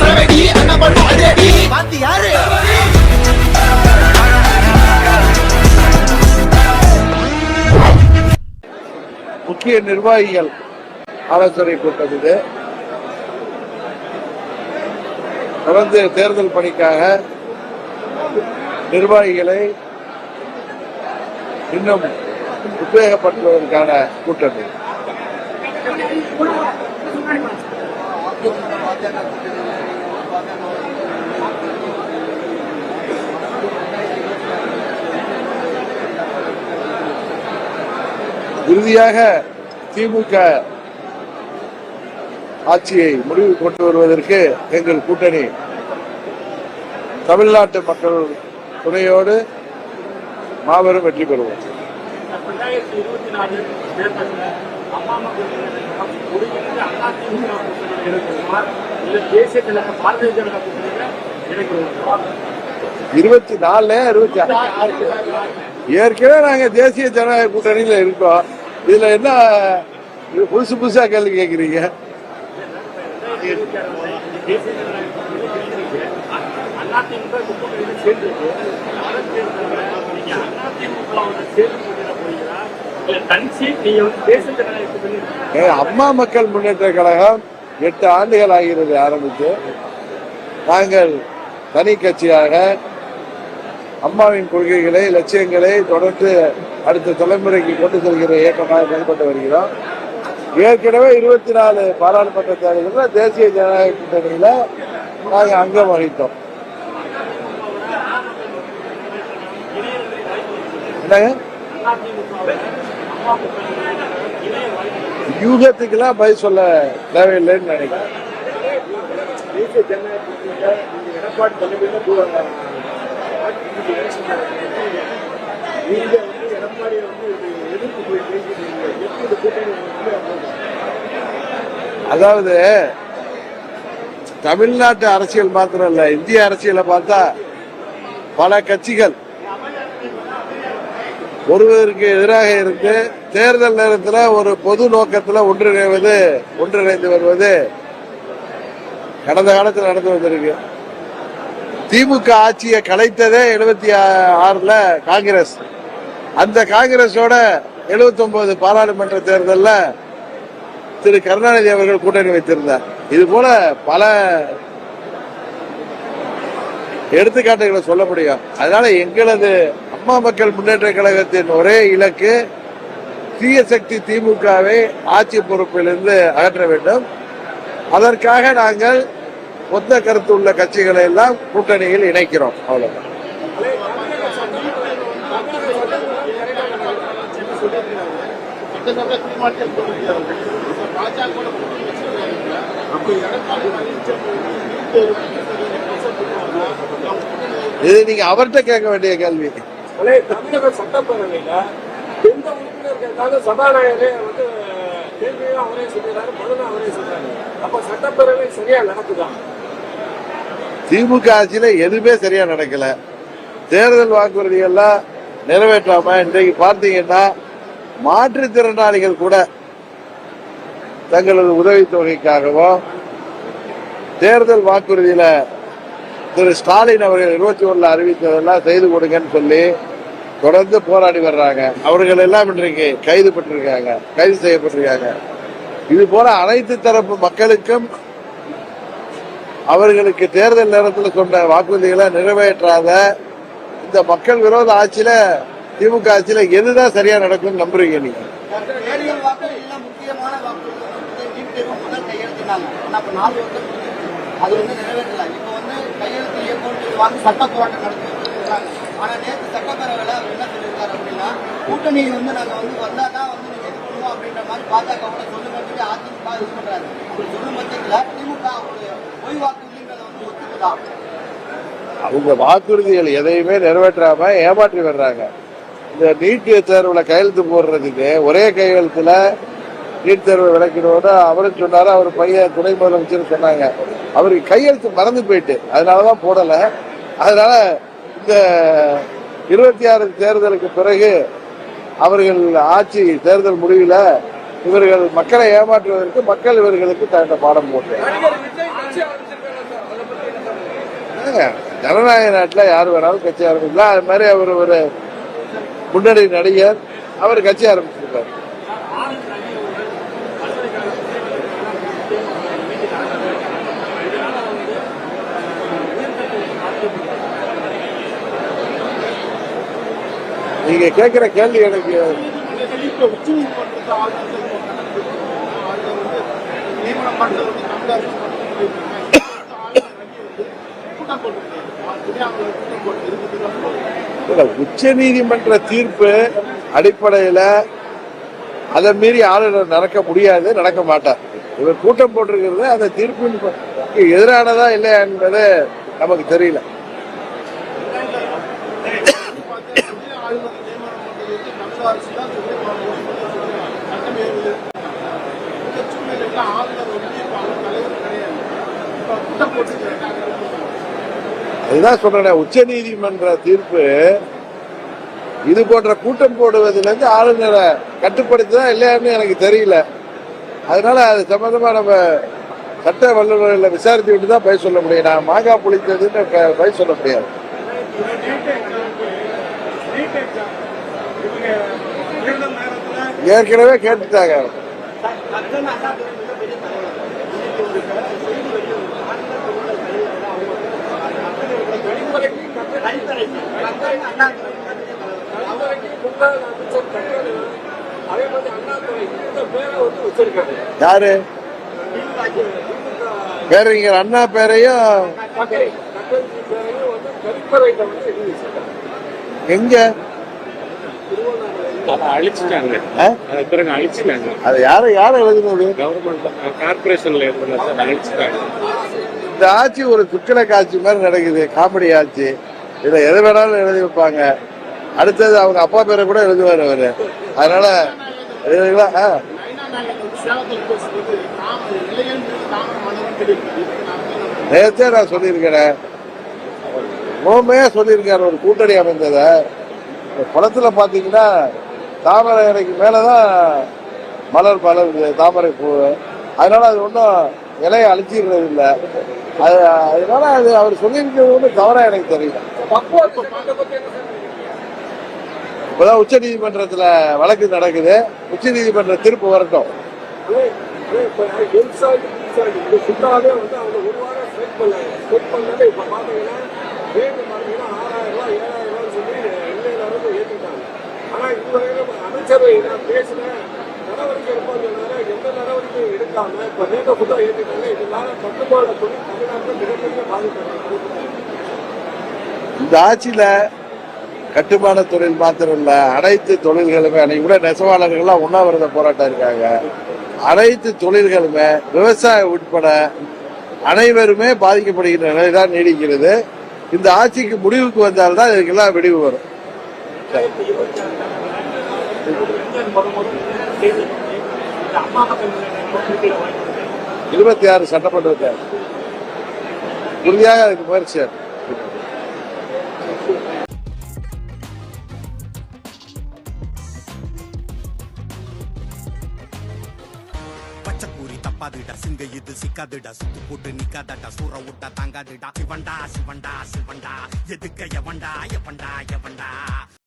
சரவெடி பாத்து யாரு? முக்கிய நிர்வாகிகள் ஆலோசனை கூட்டம் இது. தொடர்ந்து தேர்தல் பணிக்காக நிர்வாகிகளை இன்னும் உத்வேகப்படுத்துவதற்கான கூட்டம் இது. இறுதியாக திமுக ஆட்சியை முடிவு கொண்டு வருவதற்கு எங்கள் கூட்டணி தமிழ்நாட்டு மக்கள் துணையோடு மாபெரும் வெற்றி பெறுவோம். இருபத்தி நாலுல இருபத்தி ஆறு. ஏற்கனவே நாங்க தேசிய ஜனநாயக கூட்டணியில இருக்கோம். இதுல என்ன புதுசு புதுசா கேள்வி கேக்குறீங்க? அதிமுக அம்மா மக்கள் முன்னேற்ற கழகம் எட்டு ஆண்டுகள் ஆகிறது ஆரம்பித்து நாங்கள் தனி கட்சியாக அம்மாவின் கொள்கைகளை லட்சியங்களை தொடர்ந்து அடுத்த தலைமுறைக்கு கொண்டு செல்கிற இயக்கமாக செயல்பட்டு வருகிறோம். ஏற்கனவே இருபத்தி நாலு பாராளுமன்ற தேர்தலில் தேசிய ஜனநாயக கூட்டணியில நாங்கள் அங்கம் வகித்தோம். என்னங்க? யூகத்துக்கெல்லாம் பதில் சொல்ல தேவையில்லைன்னு நினைக்கிறேன். அதாவது தமிழ்நாட்டு அரசியல் மாத்திரம் இல்ல இந்திய அரசியலை பார்த்தா பல கட்சிகள் ஒருவருக்கு எதிராக இருந்து தேர்தல் நேரத்தில் ஒரு பொது நோக்கத்தில் ஒன்றிணைவது ஒன்றிணைந்து வருவது கடந்த காலத்தில் நடந்து வந்திருக்கு. திமுக ஆட்சியை கலைத்ததே எழுபத்தி ஆறுல காங்கிரஸ். அந்த காங்கிரஸோட 79 பாராளுமன்ற தேர்தலில் திரு கருணாநிதி அவர்கள் கூட்டணி வைத்திருந்தார். இது போல பல எடுத்துக்காட்டுகளை சொல்ல முடியும். அதனால எங்களது அம்மா மக்கள் முன்னேற்ற கழகத்தின் ஒரே இலக்கு தீய சக்தி திமுகவை ஆட்சி பொறுப்பிலிருந்து அகற்ற வேண்டும். அதற்காக நாங்கள் ஒத்த கருத்து உள்ள கட்சிகளை எல்லாம் கூட்டணியில் இணைக்கிறோம். அவ்வளவுதான். இது நீங்க அவர்கிட்ட கேட்க வேண்டிய கேள்வி. அதே தமிழக சட்டப்பேரவையில எந்த உறுப்பினர் கேட்டாலும் சபாநாயகரே வந்து கேள்வியும் அவரே சொல்லிடுறாரு பதிலும் அவரே சொல்றாரு. அப்ப சட்டப்பேரவை சரியா நடக்குதா? திமுக ஆட்சியில எதுவுமே சரியா நடக்கல. தேர்தல் வாக்குறுதிகள்லாம் நிறைவேற்றாம இன்றைக்கு பார்த்தீங்கன்னா மாற்றுத்திறனாளிகள் கூட தங்களது உதவித்தொகைக்காகவோ தேர்தல் வாக்குறுதியில திரு ஸ்டாலின் அவர்கள் இருபத்தி ஒன்றில் அறிவித்ததெல்லாம் செய்து கொடுங்கன்னு சொல்லி தொடர்ந்து போராடி வர்றாங்க. அவர்கள் எல்லாம் இன்றைக்கு கைது பெற்றிருக்காங்க கைது செய்யப்பட்டிருக்காங்க. இது போல அனைத்து தரப்பு மக்களுக்கும் அவர்களுக்கு தேர்தல் நேரத்தில் சொன்ன வாக்குறுதிகளை நிறைவேற்றாத இந்த மக்கள் விரோத ஆட்சியில திமுக ஆட்சியில எதுதான் சரியா நடக்கும்னு நம்புறீங்க நீங்க? முக்கியமான அது வந்து கையெழுத்து இயக்கம் வாங்கி சட்ட போராட்டம் நடத்திருக்காங்க ஆனா நேற்று சட்டப்பேரவையில அவர் என்ன சொல்லியிருக்காரு அப்படின்னா கூட்டணி வந்து நாங்க வந்து வந்தாதான் வந்து நீங்க இது பண்ணுவோம் அப்படின்ற மாதிரி பாஜக கூட சொல்லுங்க சொல்லி அதிமுக இது பண்றாரு. அப்படி சொல்லும் பட்சத்துல திமுக அவருடைய பொய் வாக்குறுதின்றதை வந்து ஒத்துக்குதா? அவங்க வாக்குறுதிகள் எதையுமே நிறைவேற்றாம ஏமாற்றி வர்றாங்க. இந்த நீட் தேர்வுல கையெழுத்து போடுறதுக்கு ஒரே கையெழுத்துல நீட் தேர்வு விளக்கினோட அவரும் சொன்னாரு அவர் பையன் துணை முதலமைச்சர் சொன்னாங்க. அவருக்கு கையெழுத்து மறந்து போயிட்டு அதனாலதான் போடல. அதனால இந்த இருபத்தி ஆறு தேர்தலுக்கு பிறகு அவர்கள் ஆட்சி தேர்தல் முடிவில் இவர்கள் மக்களை ஏமாற்றுவதற்கு மக்கள் இவர்களுக்கு தகுந்த பாடம் போட்டு. ஜனநாயக நாட்டில் யார் வேணாலும் கட்சி ஆரம்பிக்கலாம். அது மாதிரி அவர் ஒரு முன்னணி நடிகர் அவர் கட்சி ஆரம்பிச்சிருக்காரு. நீங்க கேட்கிற கேள்வி எனக்கு உச்ச நீதிமன்ற தீர்ப்பு அடிப்படையில அதை மீறி ஆளுநர் நடக்க முடியாது நடக்க மாட்டார். இவர் கூட்டம் போட்டிருக்கிறது அந்த தீர்ப்பின் எதிரானதா இல்லையா என்பது நமக்கு தெரியல புதிய ஆளுநர் வந்து தமிழக அரசு தான் சட்டம் ஏறுது இந்த சூழ்நிலையில ஆளுநர் வந்து இப்ப அவர் தலைவர் கிடையாது. இப்ப கூட்டம் போட்டுருக்காங்க அதுதான் சொல்றேன் உச்ச நீதிமன்ற தீர்ப்பு இது போன்ற கூட்டம் போடுவதுல இருந்து ஆளுநரை கட்டுப்படுத்துதா இல்லையான்னு எனக்கு தெரியல. அதனால அது சம்பந்தமா நம்ம சட்ட வல்லுநர்களை விசாரித்து விட்டு தான் பதில் சொல்ல முடியும். நான் மாங்காய் புளித்ததுன்னு ப- பதில் சொல்ல முடியாது. ஏற்கனவே கேட்டுட்டாங்க. யாரு? திமுக பேரறிஞர் அண்ணா பேரையும் எங்க? அழிச்சிட்டாங்க. பிறகு அழிச்சிட்டாங்க. அது யாரை யாரை எழுதுனது கவர்மெண்ட் கார்பரேஷன்ல அழிச்சிட்டாங்க. இந்த ஆட்சி ஒரு துக்கில காட்சி மாதிரி நடக்குது காமெடி ஆட்சி. இதுல எது வேணாலும் எழுதி வைப்பாங்க. அடுத்தது அவங்க அப்பா பேரை கூட எழுதுவார் அவரு. அதனால ஆ, நைனா சொல்லியிருக்கிறேன். ஓமையா சொல்லியிருக்காரு ஒரு கூட்டணி அமைந்ததை. குளத்தில் பார்த்தீங்கன்னா தாமரை இலைக்கு மேலே தான் மலர் மலருது தாமரை பூ அதனால் அது ஒன்றும் இலையை அழிச்சிடுறது இல்லை. அது அதனால அது அவர் சொல்லியிருக்கிறது ஒன்றும் தவறாக எனக்கு தெரியல இப்போதான் உச்ச நீதிமன்றத்தில் வழக்கு நடக்குது. உச்ச நீதிமன்ற தீர்ப்பு வரட்டும். அதே வந்து அவங்க ஒரு வாரம் ஸ்ட்ரைக் பண்ணல ஸ்ட்ரைக் பண்ணாலே இப்போ பார்த்தீங்கன்னா நடவடிக்கை எந்த எடுக்காம இப்போ இதனால கட்டுப்பாடு தமிழ்நாட்டில் மிகப்பெரிய பாதிப்பு இந்த ஆட்சியில கட்டுமான தொழில் மாத்திரம் இல்ல அனைத்து தொழில்களுமே அன்னைக்கு கூட நெசவாளர்கள்லாம் உண்ணாவிரத போராட்டம் இருக்காங்க. அனைத்து தொழில்களுமே விவசாயம் உட்பட அனைவருமே பாதிக்கப்படுகின்ற நிலைதான் நீடிக்கிறது. இந்த ஆட்சிக்கு முடிவுக்கு வந்தால்தான் இதுக்கெல்லாம் விடிவு வரும். இருபத்தி ஆறு வரும்போது செய்தி உறுதியாக அதுக்கு முயற்சி எடுக்கும். தப்பாதுடா சிங்க இது சிக்காதுடா சுத்து போட்டு நிக்காதடா சூற விட்டா தாங்காதுடா சிவண்டா சிவண்டா சிவண்டா எதுக்க எவண்டா எவண்டா எவண்டா